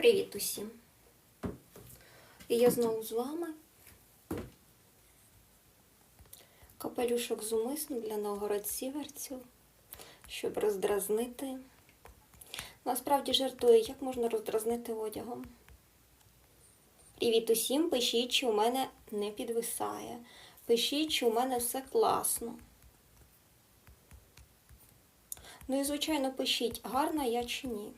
Привіт усім! І я знову з вами. Капелюшок зумисно для новгород-сіверців, щоб роздразнити. Насправді жартую, як можна роздразнити одягом. Привіт усім! Пишіть, чи у мене не підвисає. Пишіть, чи у мене все класно. Ну і, звичайно, пишіть, гарна я чи ні.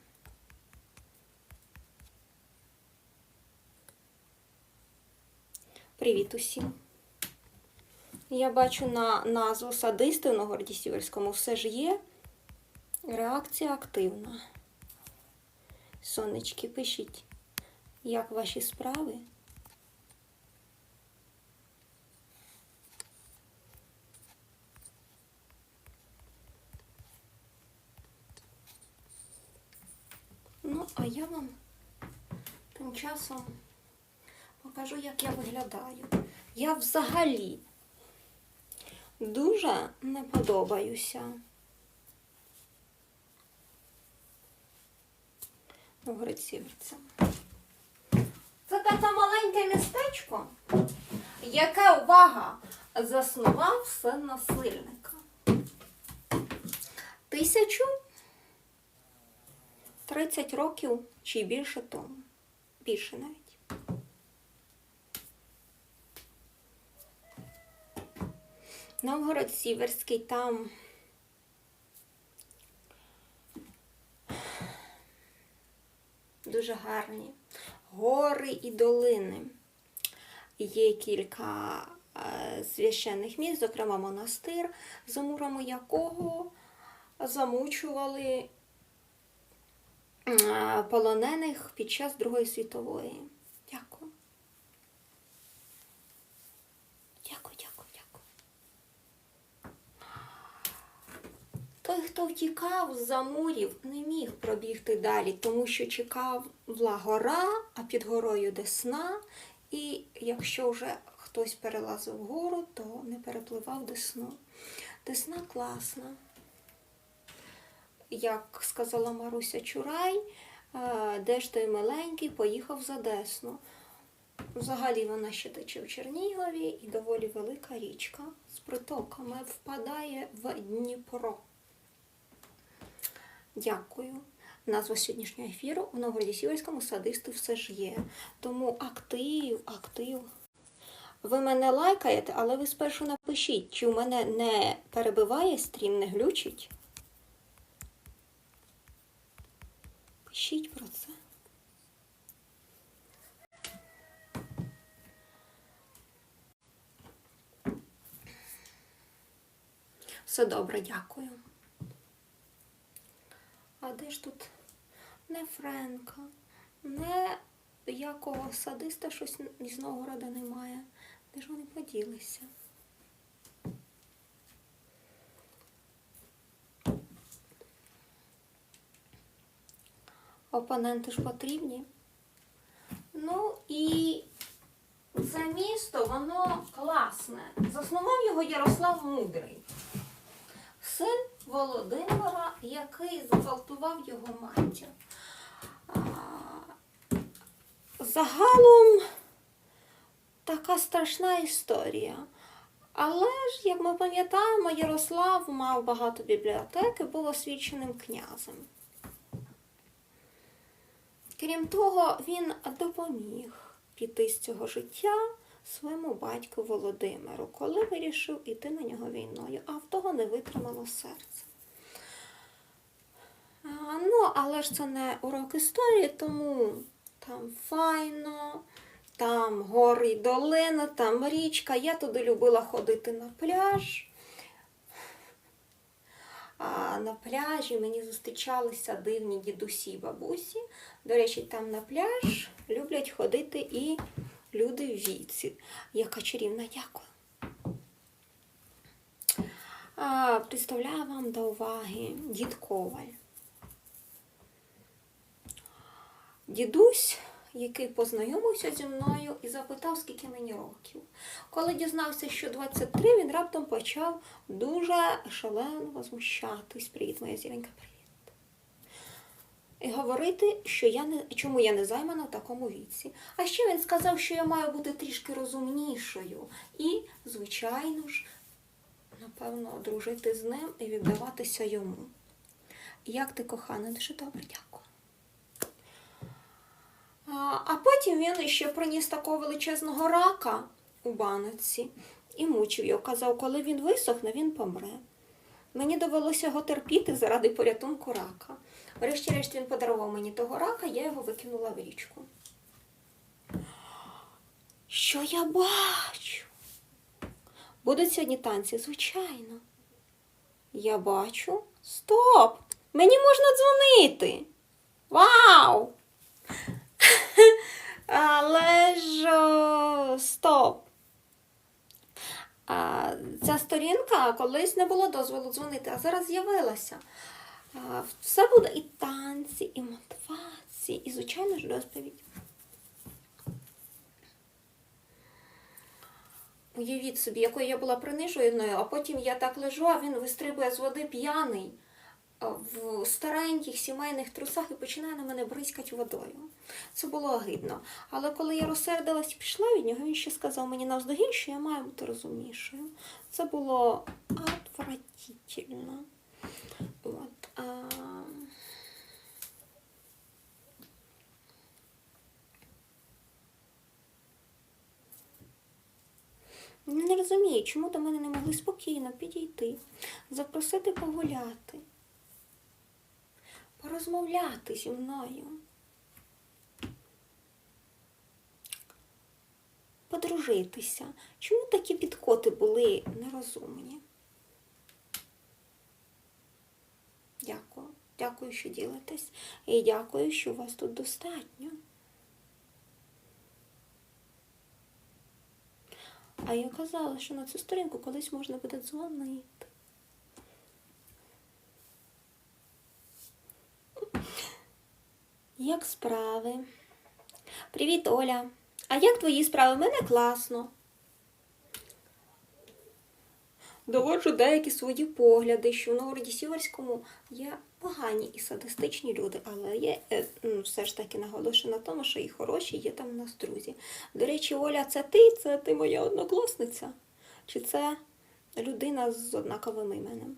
Привіт усім. Я бачу на назву садисти в Новгороді Сіверському все ж є. Реакція активна. Сонечки, пишіть, як ваші справи? Ну, а я вам тим часом покажу, як я виглядаю. Я взагалі дуже не подобаюся. Новгород-Сіверцям. Це таке маленьке містечко, яке, увага, заснував син насильника. Тисячу 30 років чи більше тому. Більше навіть. Новгород Сіверський там. Дуже гарні гори і долини. Є кілька е, священних місць, зокрема монастир, за мурами якого замучували е, полонених під час Другої світової. Дякую, дякую, дякую. Той, хто втікав з замурів, не міг пробігти далі, тому що чекала гора, а під горою десна. І якщо вже хтось перелазив гору, то не перепливав десну. Десна класна. Як сказала Маруся Чурай, е, де ж той миленький поїхав за Десну. Взагалі вона ще тече в Чернігові і доволі велика річка з притоками впадає в Дніпро. Дякую. Назва сьогоднішнього ефіру у Новгороді Сіверському садисти все ж є. Тому актив, актив. Ви мене лайкаєте, але ви спершу напишіть, чи у мене не перебиває стрім, не глючить. Пишіть про це. Все добре, дякую. А де ж тут не Френка, не якого садиста щось із Новгорода немає. Де ж вони поділися? Опоненти ж потрібні. Ну і це місто, воно класне. Заснував його Ярослав Мудрий син Володимира, який зґвалтував його матір. Загалом така страшна історія. Але ж, як ми пам'ятаємо, Ярослав мав багато бібліотек і був освіченим князем. Крім того, він допоміг піти з цього життя своєму батьку Володимиру, коли вирішив іти на нього війною, а в того не витримало серце. Ну, але ж це не урок історії, тому там файно, там гори й долина, там річка. Я туди любила ходити на пляж. А на пляжі мені зустрічалися дивні дідусі і бабусі. До речі, там на пляж люблять ходити і люди в віці. Яка чарівна дякую. А, Представляю вам до уваги дід Коваль. Дідусь, який познайомився зі мною і запитав, скільки мені років. Коли дізнався, що 23, він раптом почав дуже шалено возмущатись. Привіт, моя зіленька, привіт. Говорити, що я не чому я не займана в такому віці. А ще він сказав, що я маю бути трішки розумнішою. І, звичайно ж, напевно, дружити з ним і віддаватися йому. Як ти, кохана, дуже добре, дякую. А потім він ще приніс такого величезного рака у баночці і мучив його. Казав, коли він висохне, він помре. Мені довелося його терпіти заради порятунку рака. Врешті-решт він подарував мені того рака, я його викинула в річку. Що я бачу? Будуть сьогодні танці, звичайно. Я бачу. Стоп! Мені можна дзвонити. Вау! Але ж стоп. А, ця сторінка колись не було дозволу дзвонити, а зараз з'явилася. Все буде і танці, і мотивації, і, звичайно ж, розповідь. Уявіть собі, якою я була приниженою, а потім я так лежу, а він вистрибує з води п'яний в стареньких сімейних трусах і починає на мене бризкати водою. Це було огидно. Але коли я розсердилась і пішла від нього, він ще сказав мені навздогін, що я маю бути розумнішою. Це було отвратительно. От, а... Не розумію, чому до мене не могли спокійно підійти, запросити погуляти, порозмовляти зі мною, подружитися. Чому такі підкоти були нерозумні? Дякую. Дякую, що ділитесь. І дякую, що вас тут достатньо. А я казала, що на цю сторінку колись можна буде дзвонити. Як справи? Привіт, Оля. А як твої справи? Мене класно. Доводжу деякі свої погляди, що в Новгороді Сіверському є погані і садистичні люди, але є е, ну, все ж таки наголошено на тому, що і хороші є там у нас друзі. До речі, Оля, це ти? Це ти моя однокласниця? Чи це людина з однаковим іменем?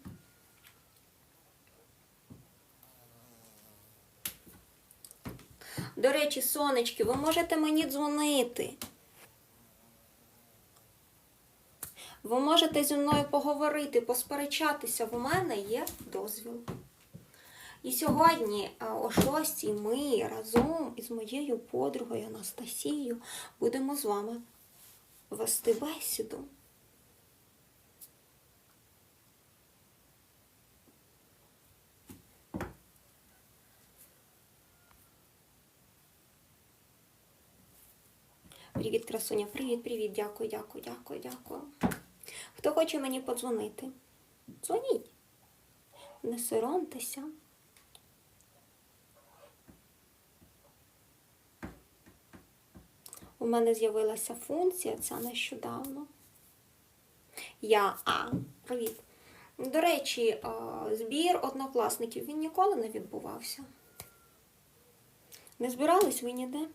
До речі, сонечки, ви можете мені дзвонити. Ви можете зі мною поговорити, посперечатися. В мене є дозвіл. І сьогодні о 6 ми разом із моєю подругою Анастасією будемо з вами вести бесіду. Привіт, красуня. Привіт, привіт. Дякую, дякую, дякую, дякую. Хто хоче мені подзвонити? Дзвоніть. Не соромтеся. У мене з'явилася функція, ця нещодавно. Я А. Привіт. До речі, збір однокласників він ніколи не відбувався. Не збирались ви ніде?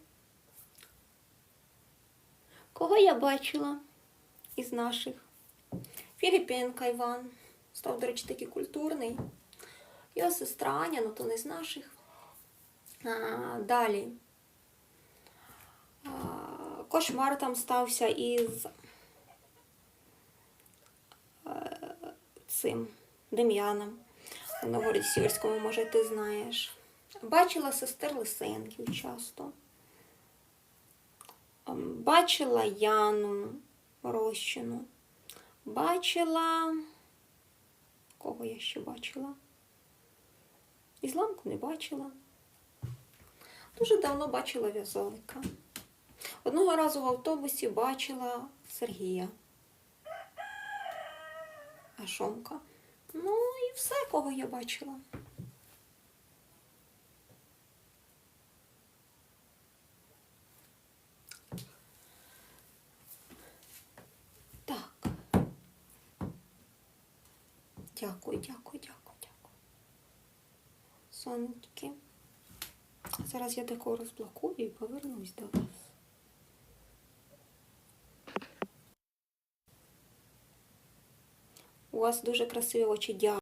Кого я бачила із наших? Філіпенка Іван. Став, до речі, такий культурний. Його сестра Аня, ну то не з наших. А, далі. А, кошмар там стався із е, цим Дем'яном. У Новгороді Сіверському, може, ти знаєш. Бачила сестер Лисенків часто. Ем, Бачила Яну Рощину. Бачила. Кого я ще бачила? Ізламку не бачила. Дуже давно бачила в'язовика. Одного разу в автобусі бачила Сергія. Ашомка. Ну і все, кого я бачила. Так. Дякую, дякую, дякую, дякую. Сонечки. Зараз я декор розблокую і повернусь до вас. У вас дуже красиві очі. Дякую.